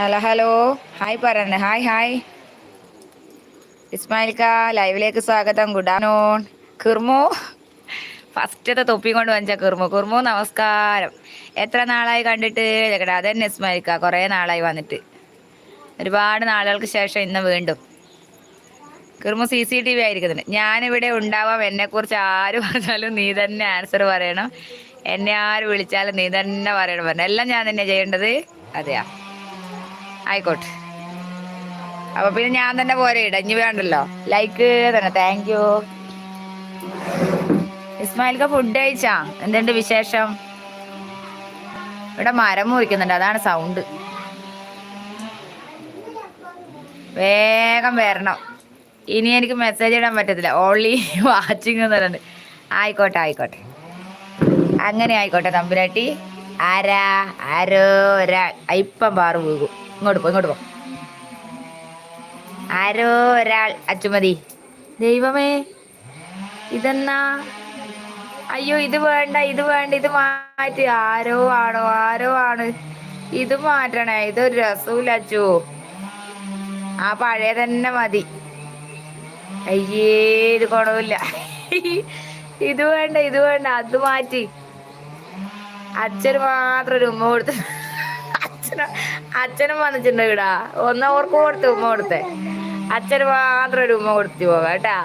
Hello hello hi പറയണേ hi hi ഇസ്മായിൽക്ക ലൈവിലേക്ക് സ്വാഗതം. ഗുഡ് ആഫ്റ്റർനൂൺ കിർമോ. ഫസ്റ്റത്തെ തൊപ്പി കൊണ്ട് വഞ്ച കിർമു. കിർമു നമസ്കാരം. എത്ര നാളായി കണ്ടിട്ട്? ചേക്കടാ അതന്നെ ഇസ്മായിൽക്ക. കുറേ നാളായി വന്നിട്ട്. ഒരുപാട് നാളുകൾക്ക് ശേഷം ഇന്ന് വീണ്ടും. കിർമു സി സി ടി വി ആയിരിക്കുന്നുണ്ട്. ഞാനിവിടെ ഉണ്ടാവാം. എന്നെക്കുറിച്ച് ആര് പറഞ്ഞാലും നീ തന്നെ ആൻസർ പറയണം. എന്നെ ആര് വിളിച്ചാലും നീ തന്നെ പറയണം. പറഞ്ഞു. എല്ലാം ഞാൻ തന്നെ ചെയ്യേണ്ടത്? അതെയാ. ആയിക്കോട്ടെ. അപ്പൊ പിന്നെ ഞാൻ തന്നെ പോരെ ഇടഞ്ഞു വേണ്ടല്ലോ. ലൈക്ക് തന്നെ. താങ്ക് യു ഇസ്മായിൽക്ക ഫുഡ് കഴിച്ചാ? എന്തുണ്ട് വിശേഷം? ഇവിടെ മരം മുറിക്കുന്നുണ്ട്. അതാണ് സൗണ്ട് വേഗം വരണം. ഇനി എനിക്ക് മെസ്സേജ് ഇടാൻ പറ്റത്തില്ല. ഓൺലി വാച്ചിങ് എന്ന് പറയുന്നത്. ആയിക്കോട്ടെ ആയിക്കോട്ടെ. അങ്ങനെ ആയിക്കോട്ടെ തമ്പുരാട്ടി. ആരാ? ആരോ ഒരാൾ ഇപ്പം പാറു പോകും. ഇങ്ങോട്ട് പോ ഇങ്ങോട്ട് പോ. ആരോ ഒരാൾ അച്ചുമതി ദൈവമേ ഇതെന്നാ? അയ്യോ ഇത് വേണ്ട ഇത് വേണ്ട ഇത് മാറ്റി. ആരോ ആണോ ആരോ ആണ്. ഇത് മാറ്റണേ ഇതൊരു രസമില്ല അച്ചു. ആ പഴയ തന്നെ മതി. അയ്യേ ഇത് ഗുണമില്ല ഇത് വേണ്ട ഇത് വേണ്ട അത് മാറ്റി. അച്ഛന് മാത്രം ഒരു ഉമ്മ കൊടുത്ത് അച്ഛന അച്ഛനും വന്നിട്ടുണ്ട് ഇവിടാ. ഒന്നവർക്ക് കൊടുത്ത് ഉമ്മ കൊടുത്തേ. അച്ഛന് മാത്രം ഒരു ഉമ്മ കൊടുത്തു പോകാം കേട്ടാ.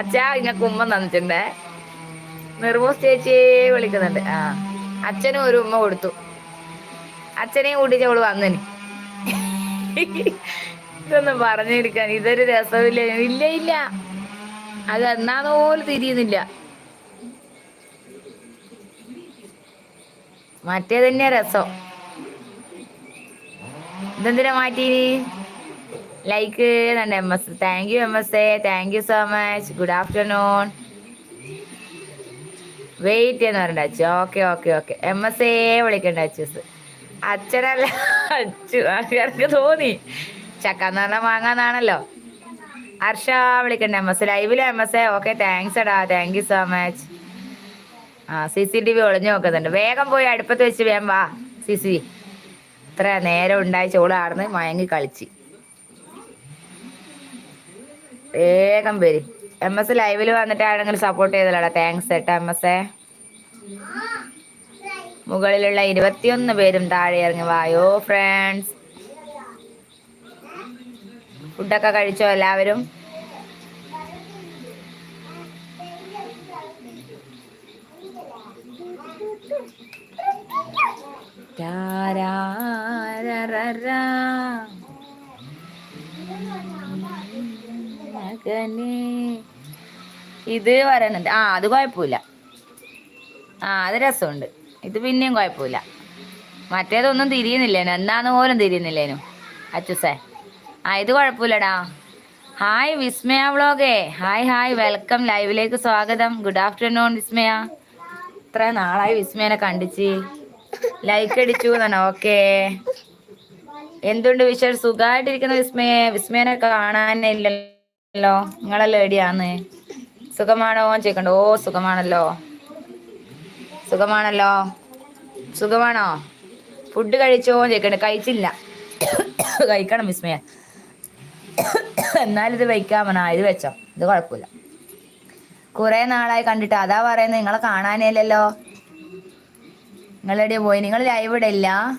അച്ഛാ ഇങ്ങക്ക് ഉമ്മ തന്നിട്ടുണ്ടേ. നിർമ്മൂസ് ചേച്ചിയെ വിളിക്കുന്നുണ്ട്. ആ അച്ഛനും ഒരു ഉമ്മ കൊടുത്തു. അച്ഛനെയും കൂട്ടിച്ച് അവൾ വന്നിന്. ഇതൊന്നും പറഞ്ഞിരിക്കാൻ ഇതൊരു രസമില്ല. ഇല്ല ഇല്ല. അത് എന്നാന്ന് പോലും തിരിയുന്നില്ല. മറ്റേ തന്നെയാ രസം. ഇതെന്തിനാ മാറ്റി ലൈക്ക് തന്നെ M S thank you M S A thank you so much good afternoon wait എന്ന് പറയണ്ട അച്ഛ. Okay okay okay M S A വിളിക്കണ്ട അച്ഛസ് അച്ഛനല്ല അച്ഛു. ആൾക്കാർക്ക് തോന്നി. ചക്കാന്ന് പറഞ്ഞാൽ വാങ്ങാന്നാണല്ലോ ഹർഷ വിളിക്കണ്ട എം എസ് ലൈവിൽ M S A okay thanks എടാ. താങ്ക് യു സോ മച്ച് ആ സി സി ടി വി ഒളിഞ്ഞു നോക്കുന്നുണ്ട്. വേഗം പോയി അടുപ്പത്ത് വെച്ച് വേം വാ. സി സി ഇത്ര നേരം ഉണ്ടായി ചോളാർന്ന് മയങ്ങി കളിച്ച്. വേഗം വരും. എം എസ് ലൈവിൽ വന്നിട്ടാണെങ്കിൽ സപ്പോർട്ട് ചെയ്തല്ലോ താങ്ക്സ് ഏട്ടാ എം എസ്. മുകളിലുള്ള ഇരുപത്തിയൊന്ന് പേരും താഴെ ഇറങ്ങി. വായോ ഫ്രണ്ട്സ് ഫുഡൊക്കെ കഴിച്ചോ എല്ലാവരും? ഇത് വരണുണ്ട്. ആ അത് കുഴപ്പമില്ല ആ അത് രസമുണ്ട്. ഇത് പിന്നെയും കുഴപ്പമില്ല മറ്റേതൊന്നും തിരിയുന്നില്ലേനു. എന്നാന്ന് പോലും തിരിയുന്നില്ലേനു. അച്ചുസേ. ആ ഇത് കുഴപ്പമില്ലടാ hi Vismaya വ്ളോഗേ. Hi hi. Welcome. ലൈവിലേക്ക് സ്വാഗതം. Good afternoon Vismaya. ഇത്ര നാളായി വിസ്മയനെ കണ്ടിച്ച്. ലൈക്ക് അടിച്ചു എന്നാണ്. ഓക്കേ എന്തുണ്ട് വിശേഷം? സുഖമായിട്ടിരിക്കുന്ന വിസ്മയെ. വിസ്മയനെ കാണാനില്ലല്ലോ. നിങ്ങളല്ലോ എടിയാന്ന് സുഖമാണോ? ചോദിക്കണ്ട. ഓ സുഖമാണല്ലോ. സുഖമാണല്ലോ. സുഖമാണോ? ഫുഡ് കഴിച്ചോ ചോദിക്കണ്ട. കഴിച്ചില്ല. കഴിക്കണം വിസ്മയ. എന്നാലിത് വയ്ക്കാമണോ ഇത് വെച്ചോ. ഇത് കുഴപ്പമില്ല. കുറെ നാളായി കണ്ടിട്ട് അതാ പറയുന്നത്. നിങ്ങളെ കാണാനില്ലല്ലോ. നിങ്ങളെവിടെ പോയി? നിങ്ങൾ ലൈവ് ഇടില്ല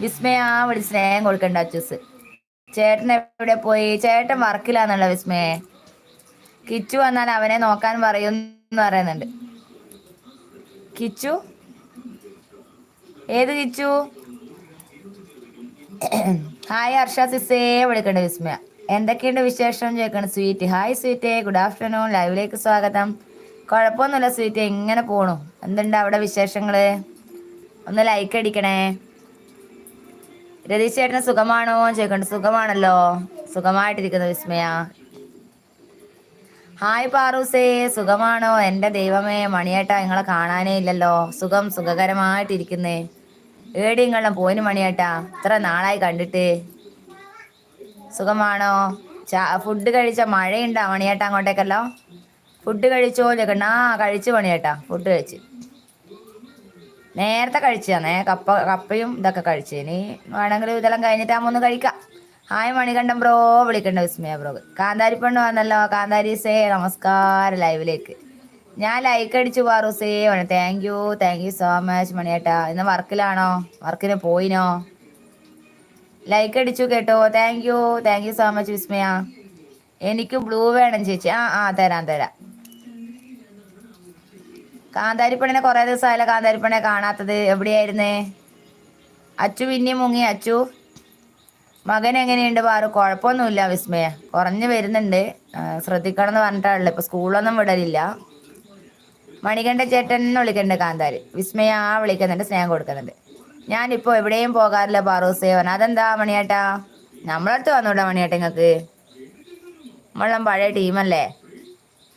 വിസ്മയ ഇവിടെ സ്നേഹം കൊടുക്കണ്ട അച്ചൂസ്. ചേട്ടൻ എവിടെ പോയി? ചേട്ടൻ വർക്കിലാന്നുള്ള വിസ്മയെ. കിച്ചു വന്നാൽ അവനെ നോക്കാൻ പറയുമെന്ന് പറയുന്നുണ്ട്. കിച്ചു? ഏത് കിച്ചു? ഹായ് ഹർഷ സിസേ വിളിക്കണ്ട വിസ്മയ. എന്തൊക്കെയുണ്ട് വിശേഷം? ചോദിക്കണം. Sweet. Hi sweet. Good afternoon ലൈവിലേക്ക് സ്വാഗതം. കുഴപ്പമൊന്നുമില്ല സ്വീറ്റ്. എങ്ങനെ പോണു? എന്തുണ്ട് അവിടെ വിശേഷങ്ങൾ? ഒന്ന് ലൈക്ക് അടിക്കണേ. രതീഷ് ചേട്ടന് സുഖമാണോ? ചോദിക്കണ്ട. സുഖമാണല്ലോ. സുഖമായിട്ടിരിക്കുന്നു വിസ്മയ. ഹായ് പാറൂസേ. സുഖമാണോ? എന്റെ ദൈവമേ മണിയേട്ടാ നിങ്ങളെ കാണാനേ ഇല്ലല്ലോ. സുഖം സുഖകരമായിട്ടിരിക്കുന്നേ. ഏടി നിങ്ങളെ പോയിന് മണിയേട്ടാ? ഇത്ര നാളായി കണ്ടിട്ട്. സുഖമാണോ? ഫുഡ് കഴിച്ച? മഴയുണ്ടോ മണിയേട്ടാ അങ്ങോട്ടേക്കല്ലോ? ഫുഡ് കഴിച്ചോ ചോദിക്കണ്ട. ആ കഴിച്ചു മണിയേട്ടാ ഫുഡ് കഴിച്ച്. നേരത്തെ കഴിച്ചതാണേ കപ്പ കപ്പയും ഇതൊക്കെ കഴിച്ചു. ഇനി വേണമെങ്കിൽ ഇതെല്ലാം കഴിഞ്ഞിട്ടാകുമ്പോൾ കഴിക്കാം. ഹായ് മണികണ്ഠൻ ബ്രോ വിളിക്കണ്ട വിസ്മയ ബ്രോ. കാന്താരി പെണ്ണ് വന്നല്ലോ. കാന്താരി സേ നമസ്കാരം ലൈവിലേക്ക്. ഞാൻ ലൈക്ക് അടിച്ചു പാറു സേ വേണം thank you thank you so much മണിയേട്ടാ. ഇന്ന് വർക്കിലാണോ? വർക്കിന് പോയിനോ? ലൈക്ക് അടിച്ചു കേട്ടോ. Thank you thank you so much Vismaya. എനിക്ക് ബ്ലൂ വേണം ചേച്ചി. ആ ആ തരാം തരാം. കാന്താരിപ്പണിനെ കുറെ ദിവസമായല്ലോ കാന്താരിപ്പണിനെ കാണാത്തത്. എവിടെയായിരുന്നേ? അച്ചു പിന്നെയും മുങ്ങി. അച്ചു മകൻ എങ്ങനെയുണ്ട് പാറു? കുഴപ്പമൊന്നുമില്ല വിസ്മയ. കുറഞ്ഞു വരുന്നുണ്ട്. ശ്രദ്ധിക്കണം എന്ന് പറഞ്ഞിട്ടാണല്ലോ. ഇപ്പൊ സ്കൂളൊന്നും വിടലില്ല. മണികണ്ഠ ചേട്ടൻ എന്ന് വിളിക്കുന്നുണ്ട് കാന്താരി. വിസ്മയ ആ വിളിക്കുന്നുണ്ട് സ്നേഹം കൊടുക്കുന്നുണ്ട്. ഞാനിപ്പോ എവിടെയും പോകാറില്ല പാറു സേവൻ അതെന്താ മണിയേട്ടാ? നമ്മളടുത്ത് വന്നൂടാ മണിയേട്ടാ നിങ്ങൾക്ക് നമ്മളും പഴയ ടീമല്ലേ?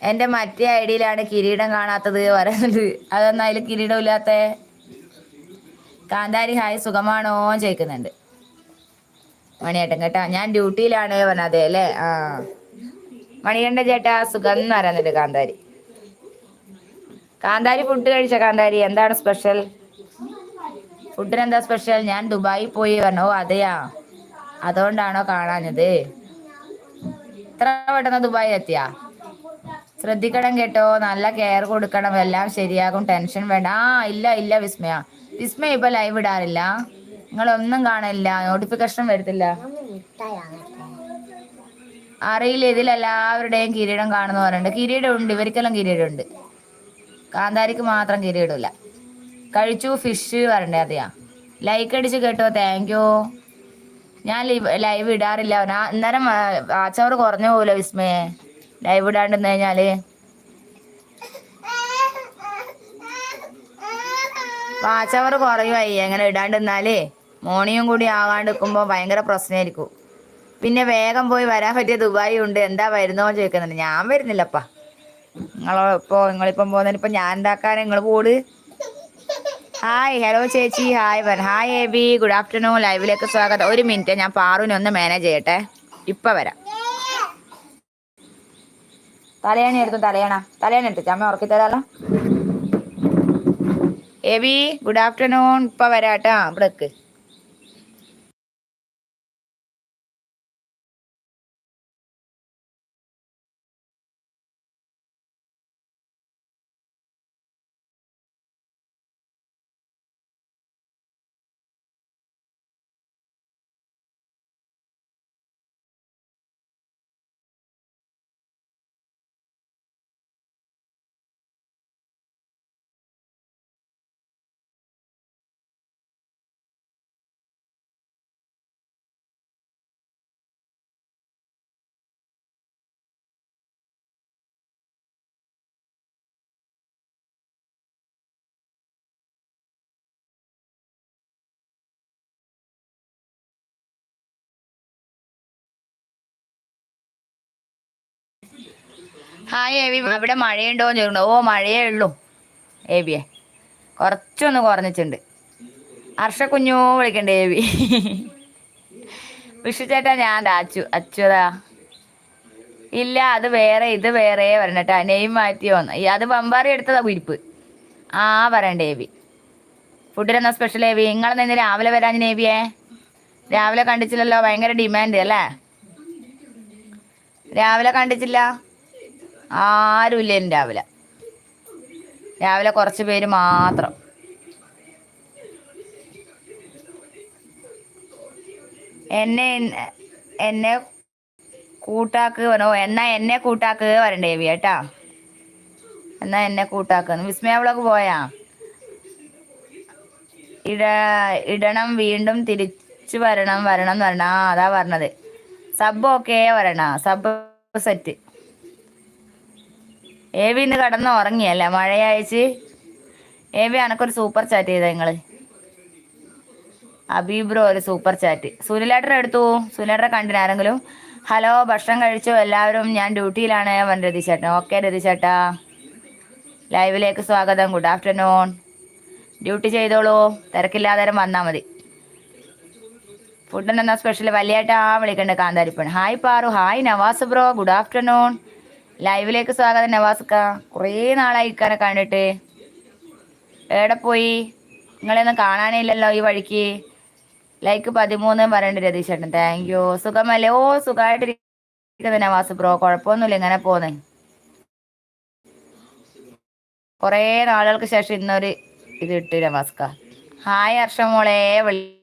എന്റെ മറ്റേ ഐ ഡിയിലാണ് കിരീടം കാണാത്തത് പറയുന്നത്. അതൊന്നും അതിൽ കിരീടം ഇല്ലാത്ത കാന്താരി ഹായ് സുഖമാണോ ചോദിക്കുന്നുണ്ട്. മണിയേട്ടൻ കേട്ടാ ഞാൻ ഡ്യൂട്ടിയിലാണ് പറഞ്ഞത് അല്ലേ? ആ. മണികണ്ഠ ചേട്ടാ സുഖം എന്ന് പറയുന്നുണ്ട് കാന്താരി. കാന്താരി ഫുഡ് കഴിച്ച കാന്താരി? എന്താണ് സ്പെഷ്യൽ ഫുഡിന് എന്താ സ്പെഷ്യൽ ഞാൻ ദുബായി പോയി പറഞ്ഞു. ഓ അതെയാ. അതുകൊണ്ടാണോ കാണാഞ്ഞത്? ഇത്ര പെട്ടെന്ന് ദുബായി എത്തിയാ ശ്രദ്ധിക്കണം കേട്ടോ. നല്ല കെയർ കൊടുക്കണം. എല്ലാം ശരിയാകും. ടെൻഷൻ വേണ്ട. ആ ഇല്ല ഇല്ല വിസ്മയ. വിസ്മയ ഇപ്പൊ ലൈവ് ഇടാറില്ല. നിങ്ങളൊന്നും കാണില്ല. നോട്ടിഫിക്കേഷൻ വരത്തില്ല. അറിയില്ല. ഇതിൽ എല്ലാവരുടെയും കിരീടം കാണുന്ന പറയുന്നുണ്ട് കിരീടം ഉണ്ട്. ഇവർക്കെല്ലാം കിരീടം ഉണ്ട്. കാന്താരിക്ക് മാത്രം കിരീടമില്ല കഴിച്ചു ഫിഷ് വരണ്ടേ അതെയാ ലൈക്ക് അടിച്ച് കേട്ടോ. താങ്ക് യു ഞാൻ ലൈവ് ഇടാറില്ല. അന്നേരം ആച്ചവർ കുറഞ്ഞു പോലോ വിസ്മയെ? ലൈവ് ഇടാണ്ടെന്ന് കഴിഞ്ഞാൽ? കുറയും കുറയുമായി എങ്ങനെ ഇടാണ്ടെന്നാൽ മോണിയും കൂടി ആവാണ്ട് നിൽക്കുമ്പോൾ ഭയങ്കര പ്രശ്നമായിരിക്കും. പിന്നെ വേഗം പോയി വരാൻ പറ്റിയ ദുബായി ഉണ്ട്. എന്താ വരുന്നോ ചോദിക്കുന്നുണ്ട്. ഞാൻ വരുന്നില്ലപ്പാ. നിങ്ങളിപ്പോ നിങ്ങളിപ്പം പോകുന്നതിന് ഇപ്പം ഞാൻ ഉണ്ടാക്കാൻ നിങ്ങൾ പോട് ഹായ് ഹലോ ചേച്ചി. ഹായ് വൻ hi A B good afternoon ലൈവിലേക്ക് സ്വാഗതം. ഒരു മിനിറ്റ് ഞാൻ പാറുവിനെ ഒന്ന് മാനേജ് ചെയ്യട്ടെ. ഇപ്പം വരാം. തലയണ എടുത്തു തലയണ. തലയണ എടുത്തു അമ്മ ഉറക്കി തരാലോ. എബി ഗുഡ് ആഫ്റ്റർനൂൺ ഇപ്പം വരാട്ടാ. ഇവിടേക്ക്. ഹായ് എവി അവിടെ മഴയുണ്ടോ എന്ന് ചോദിക്കുന്നു ഓ മഴയേ ഉള്ളൂ. എബിയെ കുറച്ചൊന്ന് കുറഞ്ഞിട്ടുണ്ട്. ഹർഷ കുഞ്ഞോ വിളിക്കണ്ടേ എബി വിഷു ചേട്ടാ ഞാൻ അച്ചു അച്ചുതാ ഇല്ല അത് വേറെ ഇത് വേറെ വരണട്ടാ നെയിം മാറ്റി വന്നു. അത് ബമ്പാറി എടുത്തതാ കുരിപ്പ്. ആ പറയണ്ടേ എബി ഫുഡിനെന്നാ സ്പെഷ്യൽ എബി നിങ്ങളെന്ന് ഇന്ന് രാവിലെ വരാൻ നേവിയെ രാവിലെ കണ്ടിച്ചില്ലല്ലോ ഭയങ്കര ഡിമാൻഡ് അല്ലേ? രാവിലെ കണ്ടിച്ചില്ല? ആരുമില്ല ഇന്ന് രാവിലെ. രാവിലെ കുറച്ച് പേര് മാത്രം. എന്നെ എന്നെ കൂട്ടാക്ക് പറഞ്ഞോ എന്നാ എന്നെ കൂട്ടാക്ക് വരണ്ടേ ബി എന്നാ എന്നെ കൂട്ടാക്ക് വിസ്മയ അവളൊക്കെ പോയാ? ഇട ഇടണം വീണ്ടും തിരിച്ചു വരണം വരണം എന്ന് പറഞ്ഞാ അതാ പറഞ്ഞത്. സബ് ഓക്കെ വരണ സബ് സെറ്റ് എ വി ഇന്ന് കടന്ന് ഉറങ്ങിയല്ലേ? മഴയയച്ച്. എ വി അനക്കൊരു സൂപ്പർ ചാറ്റ് ചെയ്ത നിങ്ങൾ? അബീബ്രോ ഒരു സൂപ്പർ ചാറ്റ്. സുനിലേട്ടർ എടുത്തു. സുനിലേട്ടറെ കണ്ടിന് ആരെങ്കിലും? ഹലോ ഭക്ഷണം കഴിച്ചു? എല്ലാവരും ഞാൻ ഡ്യൂട്ടിയിലാണ്. വൻ രതിശേട്ടൻ ഓക്കെ രതിശേട്ടാ ലൈവിലേക്ക് സ്വാഗതം. Good afternoon. ഡ്യൂട്ടി ചെയ്തോളൂ. തിരക്കില്ലാതെ വന്നാൽ മതി. ഫുഡിന് എന്നാ സ്പെഷ്യൽ വലിയേട്ടാ വിളിക്കണ്ട കാന്താരിപ്പൺ hi Paru. Hi Navas bro. Good afternoon. ലൈവിലേക്ക് സ്വാഗതം നവാസ്ക്ക കുറേ നാളായി ഇക്കാനെ കണ്ടിട്ട്. എവിടെ പോയി? നിങ്ങളെയൊന്നും കാണാനില്ലല്ലോ ഈ വഴിക്ക്. ലൈക്ക് പതിമൂന്ന് പറയണ്ട രതീഷ് ചേട്ടൻ താങ്ക് യു സുഖമല്ലേ? ഓ സുഖമായിട്ടിരിക്കുന്നത് നവാസ് ബ്രോ. കുഴപ്പമൊന്നുമില്ല. ഇങ്ങനെ പോന്നെ? കുറേ നാളുകൾക്ക് ശേഷം ഇന്നൊരു ഇത് ഇട്ട് നവാസ്ക. ഹായ് ഹർഷ മോളെ. വിളി